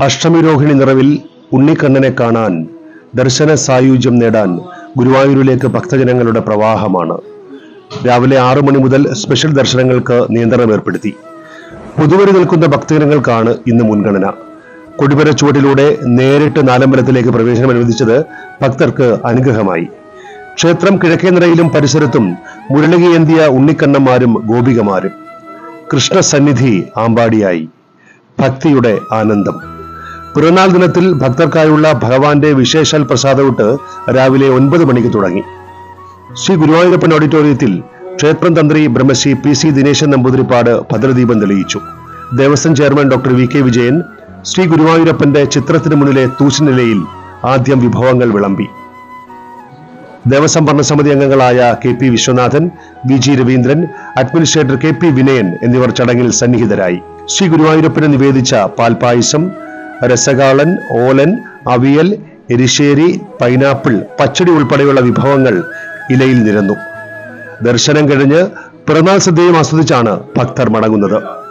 അഷ്ടമിരോഹിണി നിറവിൽ ഉണ്ണിക്കണ്ണനെ കാണാൻ ദർശന സായുജ്യം നേടാൻ ഗുരുവായൂരിലേക്ക് ഭക്തജനങ്ങളുടെ പ്രവാഹമാണ്. രാവിലെ ആറു മണി മുതൽ സ്പെഷ്യൽ ദർശനങ്ങൾക്ക് നിയന്ത്രണം ഏർപ്പെടുത്തി. പുതുവരി നിൽക്കുന്ന ഭക്തജനങ്ങൾക്കാണ് ഇന്ന് മുൻഗണന. കൊടിമര ചുവട്ടിലൂടെ നേരിട്ട് നാലമ്പലത്തിലേക്ക് പ്രവേശനം അനുവദിച്ചത് ഭക്തർക്ക് അനുഗ്രഹമായി. ക്ഷേത്രം കിഴക്കേ നിറയിലും പരിസരത്തും മുരളികയേന്തിയ ഉണ്ണിക്കണ്ണന്മാരും ഗോപികമാരും. കൃഷ്ണസന്നിധി ആമ്പാടിയായി. ഭക്തിയുടെ ആനന്ദം. പിറന്നാൾ ദിനത്തിൽ ഭക്തർക്കായുള്ള ഭഗവാന്റെ വിശേഷാൽ പ്രസാദവിട്ട് രാവിലെ ഒൻപത് മണിക്ക് തുടങ്ങി. ശ്രീ ഗുരുവായൂരപ്പൻ ഓഡിറ്റോറിയത്തിൽ ക്ഷേത്രം തന്ത്രി ബ്രഹ്മശ്രീ പി സി ദിനേശൻ നമ്പൂതിരിപ്പാട് ഭദ്രദീപം തെളിയിച്ചു. Devaswom chairman doctor V K Vijayan Shri ഗുരുവായൂരപ്പന്റെ ചിത്രത്തിന് മുന്നിലെ തൂശനിലയിൽ ആദ്യം വിഭവങ്ങൾ വിളമ്പി. ദേവസ്വം ഭരണസമിതി അംഗങ്ങളായ K P Viswanathan V G Raveendran administrator K P Vinayan എന്നിവർ ചടങ്ങിൽ സന്നിഹിതരായി. ശ്രീ ഗുരുവായൂരപ്പന് നിവേദിച്ച പാൽപായസം രസകാളൻ ഓലൻ അവിയൽ എരിശ്ശേരി പൈനാപ്പിൾ പച്ചടി ഉൾപ്പെടെയുള്ള വിഭവങ്ങൾ ഇലയിൽ നിരന്നു. ദർശനം കഴിഞ്ഞ് പിറന്നാൾ സദ്യയും ആസ്വദിച്ചാണ് ഭക്തർ മടങ്ങുന്നത്.